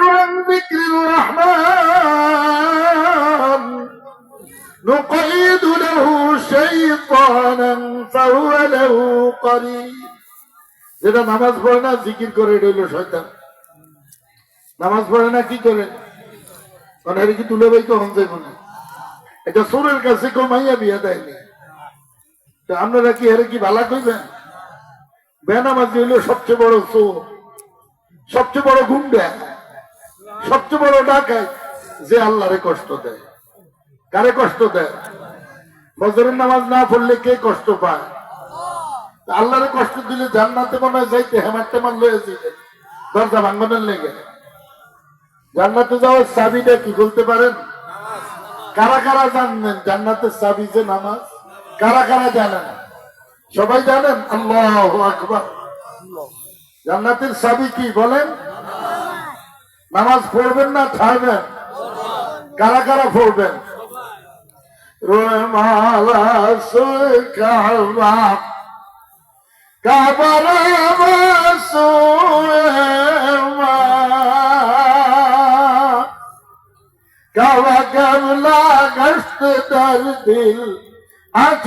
عن ذكر الرحمن نقيد له شيطانا فهو له قريب যেটা নামাজ পড়ে না জিকির করে এটা হইলো শয়তান নামাজ পড়ে না কি করে মানে এটা কি তুলে ভাই কখন যাইব না এটা সুরের কাছে কমাইয়া বিয়া দেয়নি তো আপনারা কি এর কি ভালা কইবেন বেনামাজি হইলো সবচেয়ে বড় চোর সবচেয়ে বড় গুন্ডা সবচেয়ে বড় ডাকাই যে আল্লাহরে কষ্ট দেয়। কারে কষ্ট দেয়? ফজরের নামাজ না পড়লে কে কষ্ট পায়? আল্লাহরে কষ্ট দিলে জান্নাতে মনে হয় যাইতে হেমার টেমার লয়ে যেতে দরজা ভাঙ্গনের লেগে। জান্নাতে যাওয়ার চাবিটা কি বলতে পারেন? কারা কারা জানবেন জান্নাতের চাবি যে নামাজ? কারা কারা জানেন? সবাই জানেন? আল্লাহ আকবার। জান্নাতের চাবি কি বলেন? নামাজ পড়বেন না ছাড়বেন? কারা কারা পড়বেন? কাবা। কামলা গস্ত দর দিল আছ